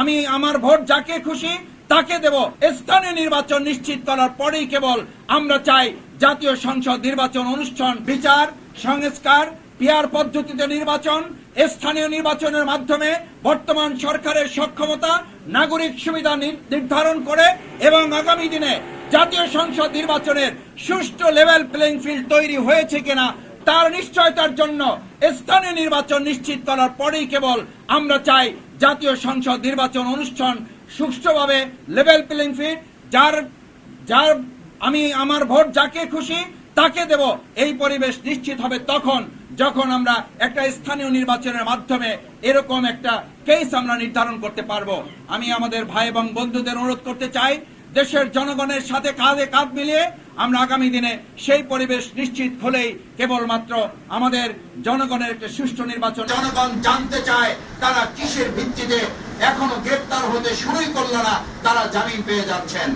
আমি আমার ভোট যাকে খুশি তাকে দেব। স্থানীয় নির্বাচন নিশ্চিত করার পরেই কেবল আমরা চাই জাতীয় সংসদ নির্বাচন অনুষ্ঠান, বিচার, সংস্কার পিয়ার পদ্ধতিতে নির্বাচন, স্থানীয় নির্বাচনের মাধ্যমে বর্তমান সরকারের সক্ষমতা, নাগরিক সুবিধা নির্ধারণ করে এবং আগামী দিনে জাতীয় সংসদ নির্বাচনের সুষ্ঠু লেভেল প্লেইং ফিল্ড তৈরি হয়েছে কিনা তার নিশ্চয়তার জন্য স্থানীয় নির্বাচন নিশ্চিত করার পরেই কেবল আমরা চাই জাতীয় সংসদ নির্বাচন অনুষ্ঠান সুষ্ঠুভাবে লেভেল প্লেইং ফিল্ড যার যার আমি আমার ভোট যাকে খুশি তাকে দেব। এই পরিবেশ নিশ্চিত হবে তখন, যখন আমরা একটা স্থানীয় নির্বাচনের মাধ্যমে এরকম একটা কেস আমরা নির্ধারণ করতে পারব। আমি আমাদের ভাই এবং বন্ধুদের অনুরোধ করতে চাই দেশের জনগণের সাথে কাঁধে কাঁধ মিলিয়ে আমরা আগামী দিনে সেই পরিবেশ নিশ্চিত হলেই কেবলমাত্র আমাদের জনগণের একটা সুষ্ঠু নির্বাচন। জনগণ জানতে চায় তারা কিসের ভিত্তিতে এখনও গ্রেপ্তার হতে শুরুই করল না, তারা জামিন পেয়ে যাচ্ছেন।